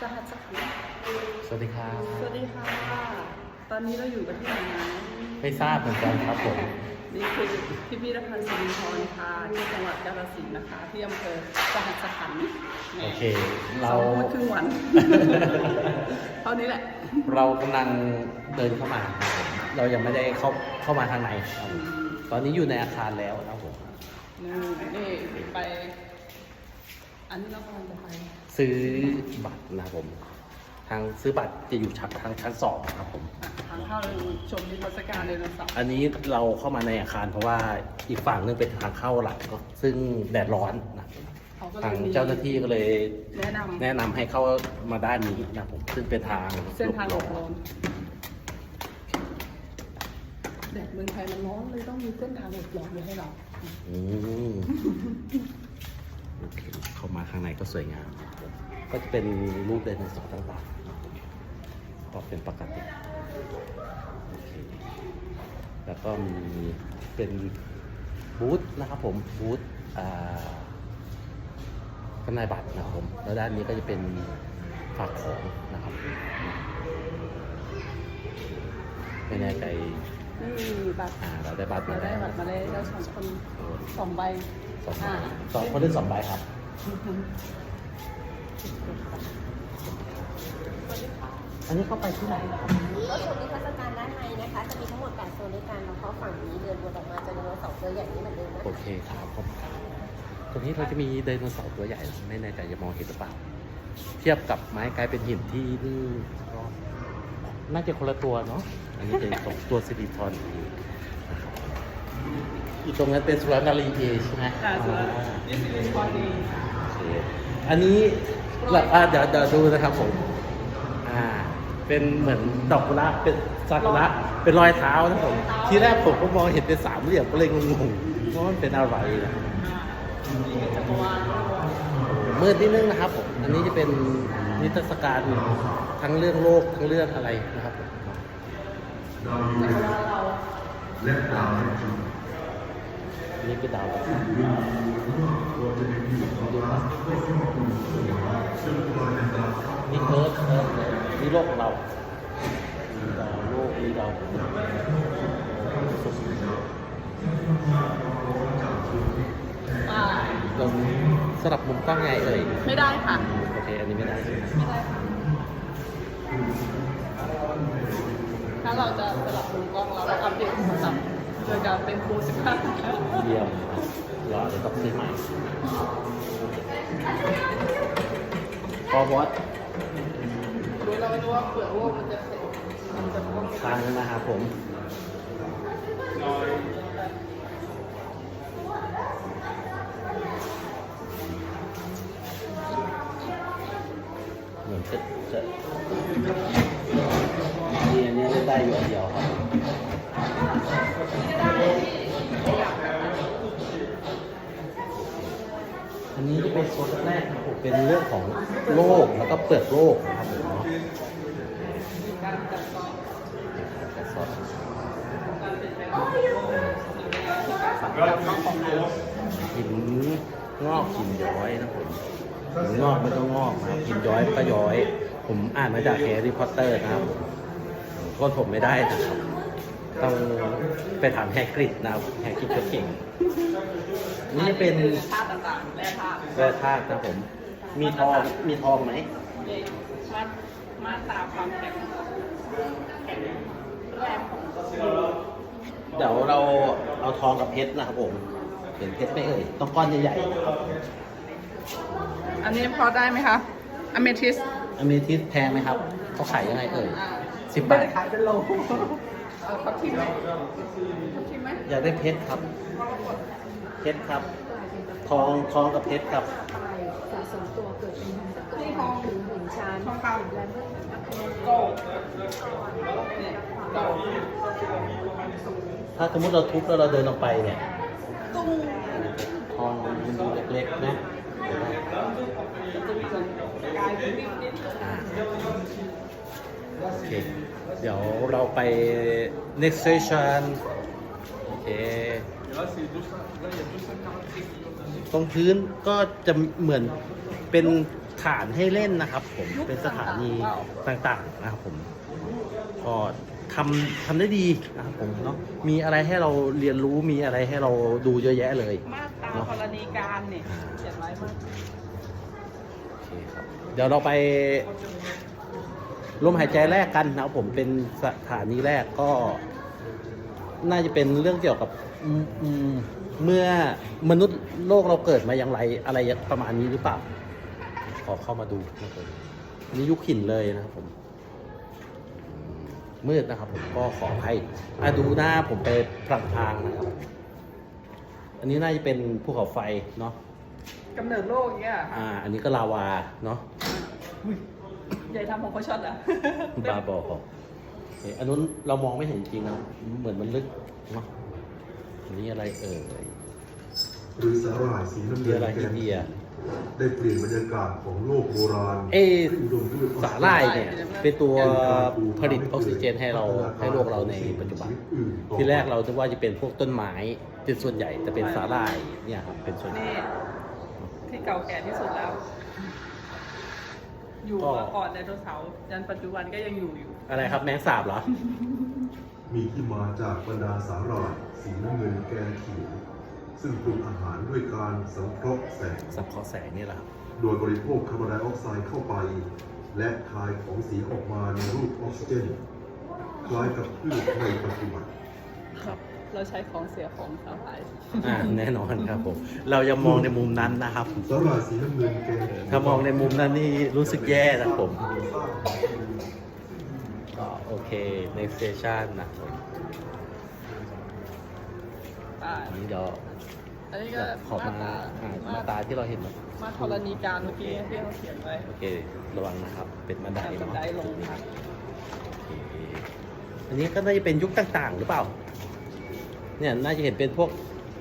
สหัสสักครู่สวัสดีครับ สวัสดีค่ะ ตอนนี้เราอยู่กันที่ไหนนะไม่ทราบเหมือนกันครับผม นี่คือพิพิธภัณฑ์สิรินธรค่ะที่จังหวัดกาฬสินธุ์นะคะ ที่อำเภอสหัสขันธ์โอเค เราเราครึ่งวันเท่านี้แหละ เรากำลังเดินเข้ามาครับผมเรายังไม่ได้เข้าเข้ามาทางในครับตอนนี้อยู่ในอาคารแล้วนะครับผมนี่นี่ไป อันนี้เรากำลังจะไป ซื้อบัตรนะครับผม ทางซื้อบัตรจะอยู่ชั้นทางชั้นสองครับผมอะทางเข้าชมนิทรรศการไดโนเสาร์อันนี้เราเข้ามาในอาคารเพราะว่าอีกฝั่งนึงเป็นทางเข้าหลักก็ซึ่งแดดร้อนนะเขาก็ลทางยมีเจ้าหน้าที่ก็เลย แนะนำแนะนำให้เข้ามาด้านนี้นะครับผมซึ่งเป็นทางเส้นทางหลบร้ร้ออนนแดดเมืองไทยมันร้อนเลยต้องมีเส้นทางหลบร้อนไว้ให้เรา อืมโอเคเข้ามาข้างในก็สวยงาม ก็จะเป็นรูปไดโนเสาร์ต่างๆก็เป็นปกติโอเคแล้วก็มีเป็นบูธนะครับผมบูธอ่าจำหน่ายบัตรนะครับผมแล้วด้านนี้ก็จะเป็นฝากของนะครับ ไม่แน่ใจนี่บัตรอ่าเราได้บัตรเรามาได้แล้วบัตรมาเลยเราสองคนสองใบสองใบอ่าสองคนเล่นสองใบครับ อันนี้เข้าไปที่ไหนนะครับก็ชมนิทรรศการด้านในนะคะ จะมีทั้งหมด8โซนด้วยกันแล้วก็ฝั่งนี้เดินวนออกมาจะมีสองตัวอย่างนี้เหมือนเดิมนะโอเคครับผมตรงนี้เราจะมีไดโนเสาร์ตัวใหญ่ไม่แน่ใจจะมองเห็นหรือเปล่า เทียบกับไม้กลายเป็นหินที่นี่ก็น่าจะคนละตัวเนาะอันนี้เป็นของตัวซิลิทอนนะครับอีกตรงนั้นเป็นสุรานารีเอใช่ไหมอ่าสุราอ่านี่สิริพรดีโออันนี้ หลักอ่าเดี๋ยวเดี๋ยวดูนะครับผม อ่า เป็นเหมือนดอกกุหลาบเป็นซากุระเป็นรอยเท้านะผม ทีแรกผมก็มองเห็นเป็นสามเหลี่ยมก็เลยงงๆว่ามันเป็นอะไรนะนี่จักรวาลมืดนิดนึงนะครับผม อันนี้จะเป็นนิทรรศการทั้งเรื่องโลกทั้งเรื่องอะไรนะครับผมจักรวาลเราอันนี้คือดาวดวงนี่เอิร์ธเอิร์ธ โลกของเรามีดาวโลกมีดาวผมสุดอ่าเราสลับมุมกล้องไงเอ่ยไม่ได้ค่ะ โอเค อันนี้ไม่ได้ไม่ได้ค่ะ ถ้าเราจะสลับมุมกล้องเราเราอัปเดตโทรศัพท์โดยการเป็นโปรสิบห้าเยี่ยมรับเราอาจะต้องซื้อใหม่พอบอสโด ไม่รู้ว่าเปลือกโลกมันจะเสร็จมันจะต้องทางนะครับผมเหมือนจะจะนี่อันนี้ได้อยู่เดียวครับอันนี้จะเป็นโซนแรกครับผมเป็นเรื่องของโลกแล้วก็เปลือกโลกนะครับผมเนาะ มีการจัดต่อ แต่ซอส การเปลี่ยนแปลงมีการสั่งการเข้าของน้ำ หิน งอกหินย้อยนะผมหินงอกมันก็งอกนะครับหินย้อยมันก็ย้อย ผมอ่านมาจากแฮร์รี่พอตเตอร์นะครับผมก็ผมไม่ได้นะครับต้องไปถามแฮกริดนะครับแฮกริดก็เก่งนี่เป็นธาตุต่างๆแร่ธาตุแร่ธาตุนะผม มีทองมีทองไหมเอกมามาตราความแข็งแข็งแรงของตัวเดี๋ยวเราเอาทองกับเพชรนะครับผม เห็นเพชรไหมเอ่ย ต้องก้อนใหญ่อันนี้พอได้ไหมคะอเมทิสๆอเมทิสแพงไหมครับ เขาขายยังไงเอ่ยสิบไม่บาทได้ขายเป็นโลเอาทับทิมไหมทับทิมไหมอยากได้เพชรครับ เพชรครับ ทอง ทองกับเพชรครับ สะสมตัวเกิดเป็นสักนี่ทองถึงหนึ่งชานทองคำและเมื่อโกลเนี่ยโกลถ้าสมมติเราทุบแล้วเราเดินออกไปเนี่ยตุ้ง ทองมันดูเล็กๆนะเหมือนกายเป็นวิ่งนิดอ่าโอเค เดี๋ยวเราไป next station โอเค ตรงพื้นก็จะเหมือนเป็นฐานให้เล่นนะครับผม เป็นสถานีต่างๆนะครับผมก็ ทำทำได้ดีนะครับผมเนาะมีอะไรให้เราเรียนรู้มีอะไรให้เราดูเยอะแยะเลย มาตราธรณีการเนี่ยเขียนไว้มากโอเคครับเดี๋ยวเราไปลมหายใจแรกกันนะครับผมเป็นสถานีแรกก็ น่าจะเป็นเรื่องเกี่ยวกับอืมอืมเมื่อมนุษย์โลกเราเกิดมาอย่างไรอะไรประมาณนี้หรือเปล่า ขอเข้ามาดูนะครับผมอันนี่ยุคหินเลยนะครับผมอื มมืดนะครับ ผมก็ขอให้อะดูหน้าผมไปพลางๆนะครับ อันนี้น่าจะเป็นภูเขาไฟเนาะกำเนิดโลกอย่างเงี้ยอ่า อันนี้ก็ลาวาเนาะใหญ่ทำของเขาช็อตอะบาบอเอ้ยอันนู้นเรามองไม่เห็นจริงนะเหมือนมันลึกเนาะอันนี้อะไรเอ่ยหรือสาหร่ายสีน้ำเรือเงินอะไรแกอินนเดีย ได้เปลี่ยนบรรยากาศของโลกโบราณเอ้ยที่อุดมด้วยสาหร่ายเนี่ยเป็นตัวผลิตออกซิเจนให้เราให้โลกเราในปัจจุบัน ที่แรกเราจะว่าจะเป็นพวกต้นไม้เป็นส่วนใหญ่จะเป็นสาหร่ายเนี่ยครับเป็นส่วนใหญ่นี่ที่เก่าแก่ที่สุดแล้ว อยู่ก็มาก่อนไดโนเสาร์ยันปัจจุบันก็ยังอยู่อยู่ อะไรครับแมงสาบเหรอ มีที่มาจากบรรดาสาหร่ายสีน้ำเงินแกนเขียว ซึ่งปรุงอาหารด้วยการสังเคราะห์แสง สังเคราะห์แสงนี่แหละครับ โดยบริโภคคาร์บอนไดออกไซด์เข้าไป และคายของสีออกมาในรูปออกซิเจนคล้ายกับพืชในปัจจุบันครับเราใช้ของเสียของสลายอ่าแน่นอนครับผม เรายังมองในมุมนั้นนะครับ สาหร่ายสีน้ำเงินแกนเขียวถ้ามองในมุมนั้นนี่รู้สึกแย่นะครับผมก็โอเค next station นะครับ อ่าอันนี้เดี๋ยวอันนี้ก็ขอมาอ่ามาตราที่เราเห็นเนอะมาธรณีการเมื่อกี้ที่เราเขียนไว้ โอเค ระวังนะครับ เป็นบันไดบันเนาะไดลงค่ะโอเคอันนี้ก็น่าจะเป็นยุคต่างๆ หรือเปล่า เนี่ยน่าจะเห็นเป็นพวก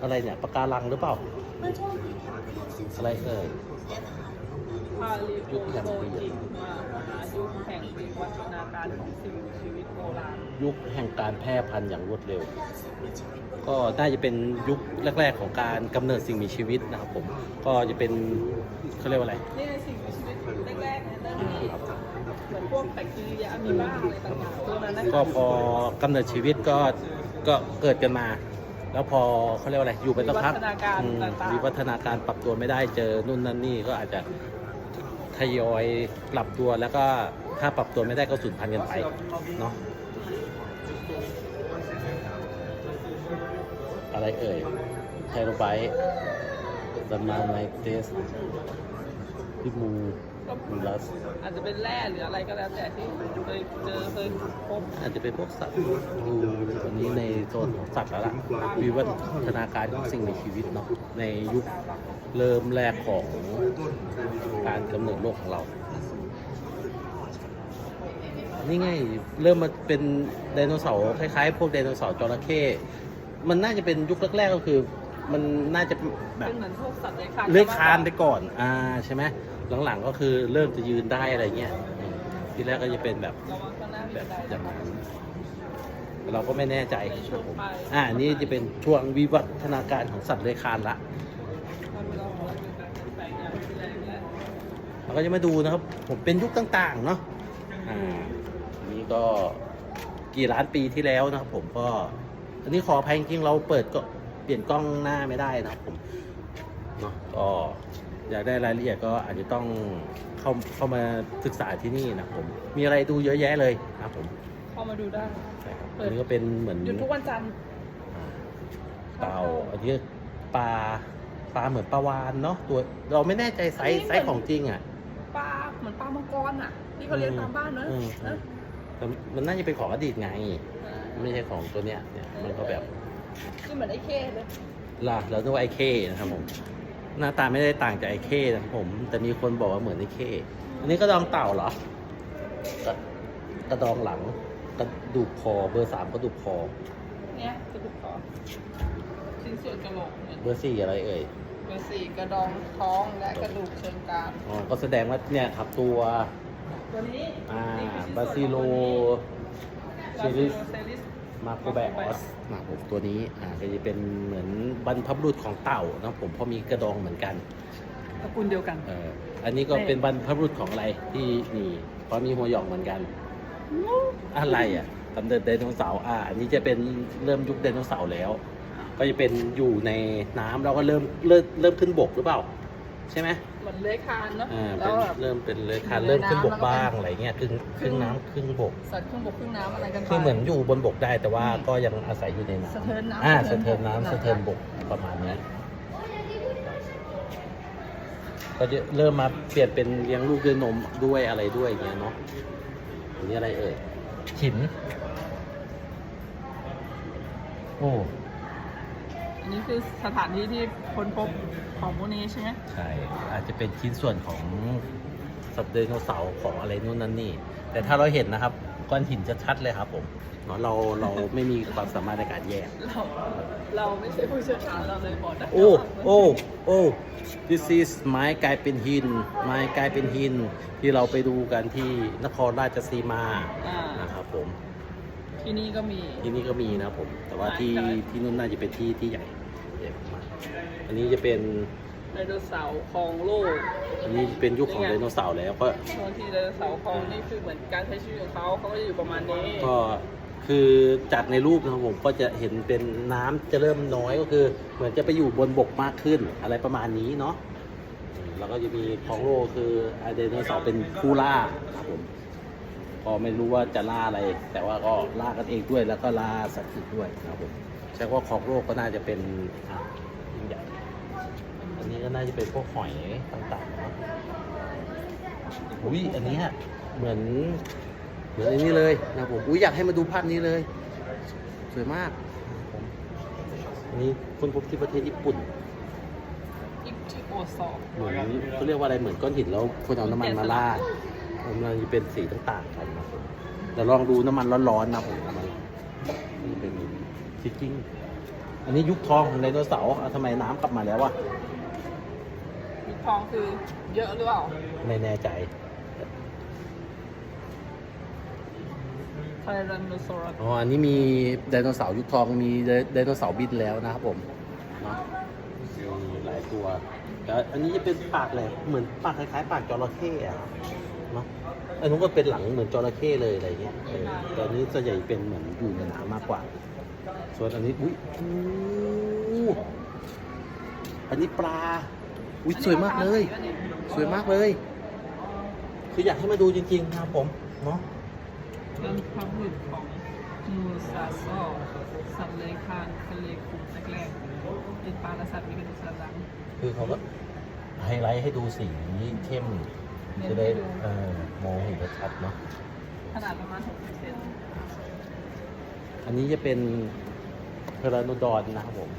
อะไรเนี่ยปะการังหรือเปล่า อะไรเอ่ยพาลีโอโบจิกมามหายุคแห่งวิวัฒนาการของสิ่งมีชีวิตโบราณ ยุคแห่งการแพร่พันธุ์อย่างรวดเร็ว ก็น่าจะเป็นยุคแรก ๆ ของการกำเนิดสิ่งมีชีวิตนะครับผมก็จะเป็นเขาเรียกว่าอะไรนี่ในสิ่งมีชีวิตแรกๆเนี่ยเริ่มมีเหมือนพวกแบคทีเรียอะมีบ้าอะไรต่างๆพวกนั้นนะก็พอกำเนิดชีวิตก็ก็เกิดกันมา แล้วพอเขาเรียกว่าอะไรอยู่ไปสักพักวิวัฒนาการอืมต่างๆวิวัฒนาการปรับตัวไม่ได้เจอนู่นนั่นนี่ก็อาจจะทยอยปรับตัวแล้วก็ถ้าปรับตัวไม่ได้ก็สูญพันธุ์กันไปเนาะ อะไรเอ่ยไทโรไบต์ดัมมาไนเตสพิมูมูลัสอาจจะเป็นแร่หรืออะไรก็แล้วแต่ที่เคยเจอเคยพบอาจจะเป็นพวกสัตว์ดูอันนี้ในโซนของสัตว์แล้วล่ะวิวัฒนาการของสิ่งมีชีวิตเนาะในยุคเริ่มแรกของการกำเนิดโลกของเรานี่ไงเริ่มมาเป็นไดโนเสาร์คล้ายๆ พวกไดโนเสาร์จระเข้ มันน่าจะเป็นยุคแรกๆก็คือ มันน่าจะแบเป็บนเหมือนพวกสัตว์เลื้อยคลานเลื้อยคลานไปก่อน อ่าใช่ไหมหลังๆก็คือเริ่มจะยืนได้อะไรเงี้ยอืมทีแรกก็จะเป็นแบบระวังข้างหน้ามีแบบับนไดอย่างนั้นเราก็ไม่แน่ใจในคช่รัวบงผมไปอ่านี่จะเป็นช่วงวิวัฒนาการของสัตว์เลื้อยคลานละ มันเราเราดูการเปลี่ยนแปลงอย่างรุนแรงแล้วเราก็จะมาดูนะครับ ผมเป็นยุคต่างๆ เนาะ อ่าอันนี้ก็กี่ล้านปีที่แล้วนะครับผมก็ อันนี้ขออภัยจริงๆเราเปิดก็เปลี่ยนกล้องหน้าไม่ได้นะครับผมเนาะก็อยากได้รายละเอียดก็อาจจะต้องเข้าเข้ามาศึกษาที่นี่นะครับผม มีอะไรดูเยอะแยะเลยนะครับผมเข้ามาดูได้ใช่ครับอันนี้ก็เป็นเหมือนหยุดทุกวันจันทร์เต่าอันนี้ปลาปลาเหมือนปลาวานเนาะตัวเราไม่แน่ใจไซส์ไซส์ของจริงอะปลาเหมือนปลามังกรอะที่เขาเลี้ยงตามบ้านเนอะอืมนะแต่มันน่าจะเป็นของอดีตไง ไม่ใช่ของตัวเนี้ยเนี่ยมันก็แบบนี่เหมือนไอ้เข้เลยล่ะเราต้องไอเคนะครับผมหน้าตาไม่ได้ต่างจากไอเคนะครับผม แต่มีคนบอกว่าเหมือนไอเคอันนี้ก็ดองเต่าเหรอกระกระดองหลังกระดูกคอเบอร์สามกระดูกคอเนี่ยกระดูกคอชิ้นส่วนกระโหลกเนี่ยเบอร์สี่อะไรเอ่ยเบอร์สี่กระดองท้องและกระดูกเชิงกรานอ๋อก็แสดงว่าเนี่ยครับตัวตัวนี้อ่านี่คืชิ้นบาส่วนซิโลของตัวนี้ซิลิสเซลิส มาโคแบออสนะผมตัวนี้อ่าก็จะเป็นเหมือนบรรพบุรุษของเต่านะผมเพราะมีกระดองเหมือนกันตระกูลเดียวกัน เอออันนี้ก็เป็นบรรพบุรุษของอะไรที่นี่เพราะมีหัวหยองเหมือนกัน อะไรอะกำเนิดไดโนเสาร์อ่าอันนี้จะเป็นเริ่มยุคไดโนเสาร์แล้ว ก็จะเป็นอยู่ในน้ำแล้วก็เริ่มเริ่มเริ่มขึ้นบกหรือเปล่า ใช่ไหมเห มือนเลื้อยคลานเนาะอ่าแล้เป็วนแบบ เริ่มเป็นเลยคานอยู่ในเริ่มขึ้นบกน้ำแล้วก็บ้างอะไรเงี้ยครึ่งครึ่งน้ำครึ่งบก สัตว์เครื่องบกเครื่องน้ำอะไรกันไปคือเหมือนอยู่บนบกได้แต่ว่าก็ยังอาศัยอยู่ในน้ำสะเทินน้ำอ่าสะสะเทิเทินนบกน้ำนะคะสะเทินบกประมาณนี้ก็จะเริ่มมาเปลี่ยนเป็นเลี้ยงลูกด้วยนมด้วยอะไรด้วยอย่างเงี้ยเนาะอันนี้อะไรเอ่ยหินโอ้ อันนี้คือสถานที่ที่ค้นพบของพวกนี้ใช่ไหมใช่ อาจจะเป็นชิ้นส่วนของสัตว์ไดโนเสาร์ของอะไรนู่นนั่นนี่ แต่ถ้าเราเห็นนะครับก้อนหินจะชัดเลยครับผมเนาะเราเราไม่มีความสามารถในการแยก เราเราไม่ใช่ผู้เชี่ยวชาญเราเลยบอกได้โอ้ โอ้ โอ้ this is ไม้กลายเป็นหิน ไม้กลายเป็นหิน ที่เราไปดูกันที่นครราชสีมาอ่านะครับผม ที่นี่ก็มี ที่นี่ก็มีนะครับผม แต่ว่าที่ใช่ที่นู่นน่าจะเป็นที่ที่ใหญ่ใหญ่มากอันนี้จะเป็นไดโนเสาร์ของโลกอันนี้เป็นยุคของไดโนเสาร์แล้วก็ บางทีไดโนเสาร์ของนี่คือเหมือนการใช้ชีวิตของเขาเขาก็จะอยู่ประมาณนี้ ก็คือจากในรูปนะครับผมก็จะเห็นเป็นน้ำจะเริ่มน้อยก็คือ เหมือนจะไปอยู่บนบกมากขึ้นอะไรประมาณนี้เนาะอืมแล้วก็จะมีของโลกคือไดโนเสาร์เป็นผู้ล่าครับผม ก็ไม่รู้ว่าจะล่าอะไร แต่ว่าก็ล่ากันเองด้วย แล้วก็ล่าสัตว์อื่นด้วยครับผมใช่ว่าของโลกก็น่าจะเป็นอะยิ่งใหญ่อันนี้ก็น่าจะเป็นพวกหอยต่างๆเนาะอุ้ยอันเนี้ยเหมือนเหมือนอันนี้เลยนะครับผมอุ้ยอยากให้มาดูภาพนี้เลย สวยมากนะครับผมอันนี้คนพบที่ประเทศญี่ปุ่นอิจิโอซอเหมือนเขาเรียกว่าอะไรเหมือนก้อนหินแล้วคนเอาน้ำมันมาราด มันจะเป็นสีต่างๆกันนะครับผมเดี๋ยวลองดูน้ำมันร้อนๆนะผมน้ำมันนี่เป็นชิคกิ้งอันนี้ยุคทองของไดโนเสาร์อะทำไมน้ำกลับมาแล้ววะมีทองคือเยอะหรือเปล่าไม่แน่ใจไทแรนโนซอรัสอ๋ออันนี้มีไดโนเสาร์ยุคทองมีไดโนเสาร์บินแล้วนะครับผมเนาะมีหลายตัวแต่อันนี้จะเป็นปากเลยเหมือนปากคล้ายๆ ปากจระเข้อะ เนาะอันนู้นก็เป็นหลังเหมือนจระเข้เลยอะไรเงี้ยเออแต่อันนี้ส่วนใหญ่เป็นเหมือนอยู่ในน้ำมากกว่า ส่วนอันนี้อุ้ยอู้อันนี้ปลาอุ้ยสวยมากเลย สวยมากเลย คืออยากให้มาดูจริงๆนะครับผมเนาะเป็นพระบุตรของมูซาซอสัตว์เลื้อยคลานทะเลขุ่มแรกๆเป็นปลาและสัตว์มีกระดูกสันหลัง คือเขาก็ไฮไลท์ให้ดูสีเข้มเน้น จะได้ให้ดูเออมองเห็นชัดๆเนาะขนาดประมาณ60เซนอันนี้จะเป็นเพลาโนดอนนะครับผม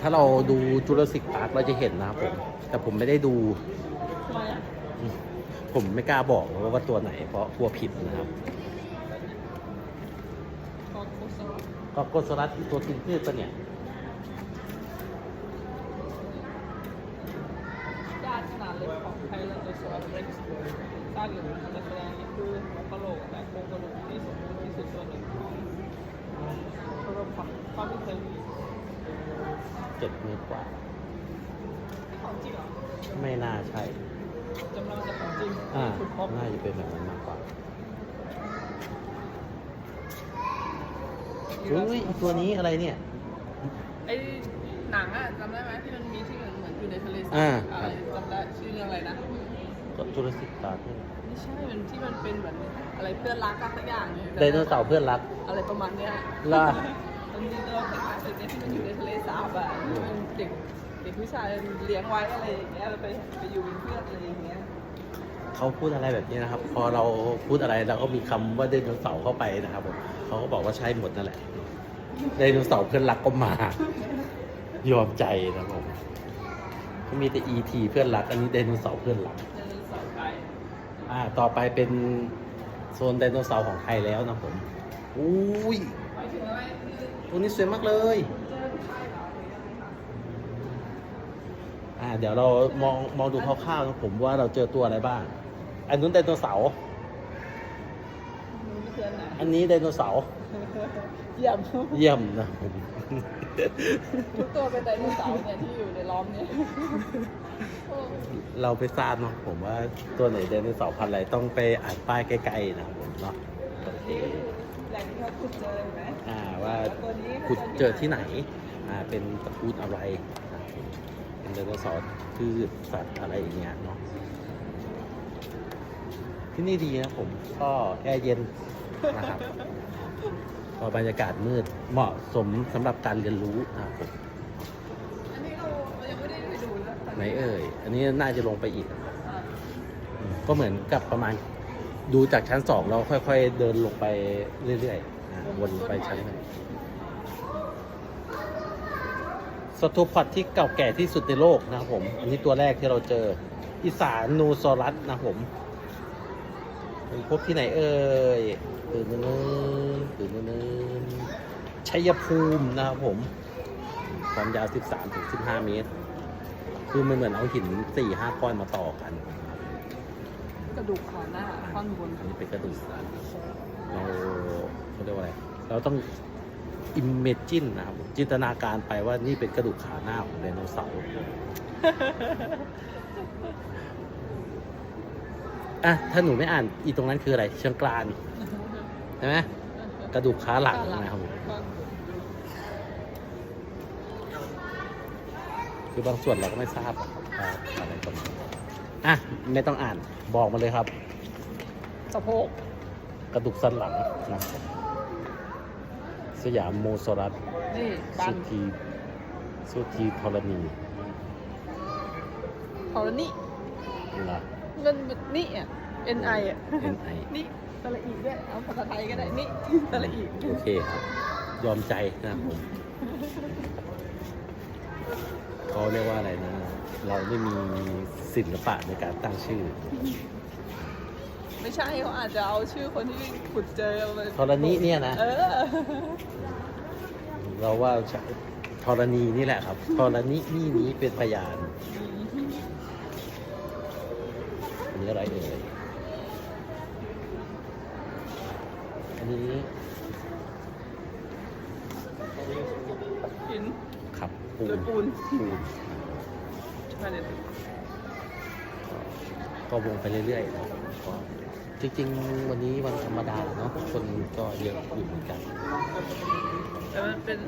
ถ้าเราดูจูราสสิกพาร์คเราจะเห็นนะครับผม แต่ผมไม่ได้ดูทำไมอะผมไม่กล้าบอกว่าว่าตัวไหน เพราะกลัวผิดนะครับ ก็โคสรัสก็โกสรัสตัวกินพืชปะเนี่ย ญาติขนาดเล็กของไทแรนโนซอรัสเร็กซ์ซากอยู่ในแสดงนี้คือหัวกะโหลกและโครงกระดูกที่สมบูรณ์ที่สุดตัวหนึ่งของโทรศัพท์ ความที่เคยมีเจ็ดเมตรกว่า ของจริงเหรอไม่น่าใช่ จำลองจากของจริงอ่า ขุดพบน่าจะเป็นแบบนั้นมากกว่า อุ้ยอีกตัวนี้อะไรเนี่ย ไอ้หนังอะจำได้ไหมที่มันมีที่เหมือนเหมือนอยู่ในทะเลสาบอ่า อะไรจำได้ชื่อเรื่องอะไรนะ ก็จูราสสิกพาร์คไม่ใช่มันที่มันเป็นเหมือนอะไรเพื่อนรักอะสักอย่างเนี่ยไดโนเสาร์เพื่อนรัก อะไรประมาณเนี้ยล่ะ มันมีตัวคล้ายๆแบบเนี้ยที่มันอยู่ในทะเลสาบอะที่มันเด็กเด็กผู้ชายเลี้ยงไว้อะไรอย่างเงี้ยแล้วไปไปอยู่เป็นเพื่อนอะไรอย่างเงี้ยเขาพูดอะไรแบบนี้นะครับ พอเราพูดอะไรเราก็มีคำว่าไดโนเสาร์เข้าไปนะครับผมเขาก็บอกว่าใช่หมดนั่นแหละไดโนเสาร์เพื่อนรักก็มา ยอมใจนะครับผมเขามีแต่ ET เพื่อนรัก อันนี้ไดโนเสาร์เพื่อนรักไดโนเสาร์ไทยอ่า ต่อไปเป็นโซนไดโนเสาร์ของไทยแล้วนะผมอุ้ย ตัวนี้สวยมากเลย อ่า เดี๋ยวเรามองมองดูคร่าวๆนะผมว่าเราเจอตัวอะไรบ้าง อันนู้นไดโนเสาร์มันคืออันไหนอันนี้ไดโนเสาร์อเยี่ยม เยี่ยมนะผมทุกตัวเป็นไดโนเสาร์เนี่ยที่อยู่ในล้อมเนี่ย เราไปทราบเนาะผมว่าตัวไหนไดโนเสาร์พันธุ์อะไรต้องไปอ่านป้ายใกล้ๆนะครับผมเนาะโอเค แหล่งที่เขาขุดเจอเห็นไหมอ่าว่าตัวนี้ขุดเจอที่ไหนอ่าเป็นตระกูลอะไรนะครับเป็นไดโนเสาร์พืชสัตว์อะไรอย่างเงี้ยเนาะที่นี่ดีนะผมก็แอร์เย็นนะครับพอบรรยากาศมืดเหมาะสมสำหรับการเรียนรู้นะครับผมอันนี้เรายังไม่ได้ไปดูนะไหนเอ่ย อันนี้น่าจะลงไปอีกอ่าอืมก็เหมือนกับประมาณ ดูจากชั้นสองเราค่อย ๆ เดินลงไปเรื่อยๆอ่าวนไปชั้นหนึ่งสตูพอดที่เก่าแก่ที่สุดในโลกนะครับผม อันนี้ตัวแรกที่เราเจอ อีสานนูซอรัสนะครับผมไปพบที่ไหนเอ่ยตื่นเนินตื่นเนินชัยภูมินะครับผม ความยาว 13ถึง15 เมตร คือมันเหมือนเอาหิน 4-5 ก้อนมาต่อกัน ระดูกขาหน้าท่อนบนอันนี้เป็นกระดูกสันเราเขาเรียกว่าอะไร เราต้อง imagine นนะครับ จินตนาการไปว่านี่เป็นกระดูกขาหน้าของไดโนเสาร์อะถ้าหนูไม่อ่านอีตรงนั้นคืออะไร เชิงกรานใช่ไหมกระดูกขาหลังนะครับคือบางส่วนเราก็ไม่ทราบอกครับว่าอะไรตรงนี้ อะไม่ต้องอ่านบอกมาเลยครับสะโพกกระดูกสันหลังนะครับสยามโมโซรัสนี่ดัสุนธีสุธีธรณีพอแล้วนี่นะมันนี่อะ N I อะ NI นี่ตะละอีด้วย เอาภาษาไทยก็ได้ นี่ตะละอีโอเคครับ ยอมใจนะครับผมเขาเรียกว่าอะไรนะ เราไม่มีศิลปะในการตั้งชื่อ ไม่ใช่เขาอาจจะเอาชื่อคนที่ขุดเจอมาธรณีเนี่ยนะเออ เราว่าธรณีนี่แหละครับธรณีนี่นี้เป็นพยานอันนี้อะไรเอ่ยอันนี้หินครับปูหรืนอปูนปู นใช่เลยก็วงไปเรื่อยๆเนาะก็จริงๆ วันนี้วันธรรมดาเนาะคนก็เยอะอยู่เหมือนกัน แต่มันเป็น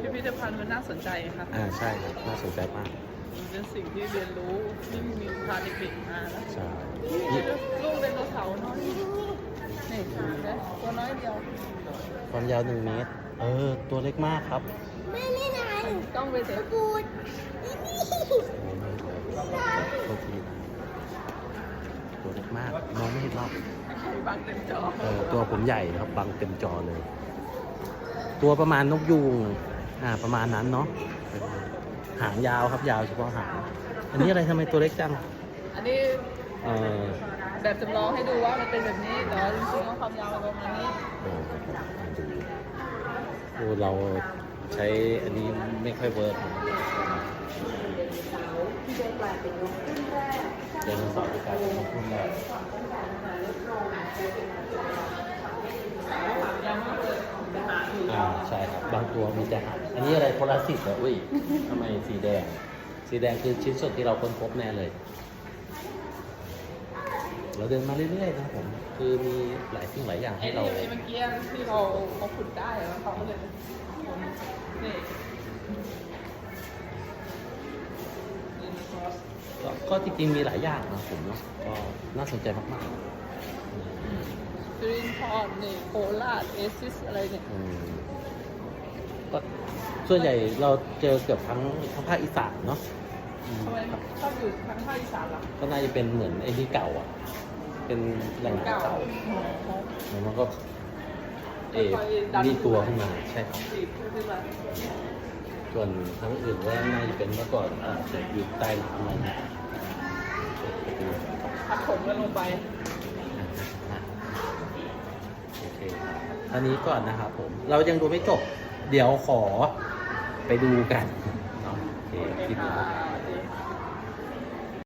พิพิธภัณฑ์มันน่าสนใจค่ะ อ่าใช่ครับน่าสนใจมากมันเป็นสิ่งที่เรียนรู้ที่มีพาเด็กๆมาแล้วใช่นี่นี่ลูกไดโนเสาร์น้อยนี่นะตัวน้อยเดียว ความยาวหนึ่งเมตร เออ ตัวเล็กมากครับแม่นี่ไงก ล้องไปเถอะกูดโทษทีตัวเล็กมากมองไม่เห็นหรอกใครบังเต็มจอเออตัวผมใหญ่ครับบังเต็มจอเลย ตัวประมาณนกยูงอ่าประมาณนั้นเนาะหางยาวครับยาวเฉพาะหางอันนี้อะไรทำไมตัวเล็กจังอันนี้เออแบบจำลองให้ดูว่ามันเป็นแบบนี้แต่ว่าจริงๆแล้วความยาวมันประมาณนี้โอ้โอ้เรา ใช้อันนี้ไม่ค่อยเวิร์กเดินสอบในการเป็นนกพุ่มแรกอ่าใช่ครับ บางตัวมีแต่หางอันนี้อะไรโพลาริสเหรออุ้ยทำไมสีแดง สีแดงคือชิ้นส่วนที่เราค้นพบแน่เลย เราเดินมาเรื่อยๆนะผม คือมีหลายสิ่งหลายอย่างให้เราไอ้เมื่อกี้ที่เราเขาขุดได้แล้วเขาก็เลย ก็ก็จริงๆมีหลายอย่างนะผมเนาะก็น่าสนใจมากกรีนพอร์ตนี่โคราชเอซิสอะไรเนี่ยๆอืมก็ส่วนใหญ่เราเจอเกือบทั้งทั้งภาคอีสานเนาะอืมทำไมชอบอยู่ทางภาคอีสานล่ะก็น่าจะเป็นเหมือนไอ้ที่เก่าอะ เป็นแหล่งน้ำเก่า แล้วมันก็ เออรีดตัวขึ้นมาใช่ครับจีบขึ้นมาส่วนทั้งอื่นว่าน่าจะเป็นเมื่อก่อนอาจจะอยู่ใต้น้ำอะไรเงี้ยพัดผมกันลงไปโอเคอันนี้ก่อนนะครับผม เรายังดูไม่จบ เดี๋ยวขอไปดูกันเนาะโอเคคลิปนี้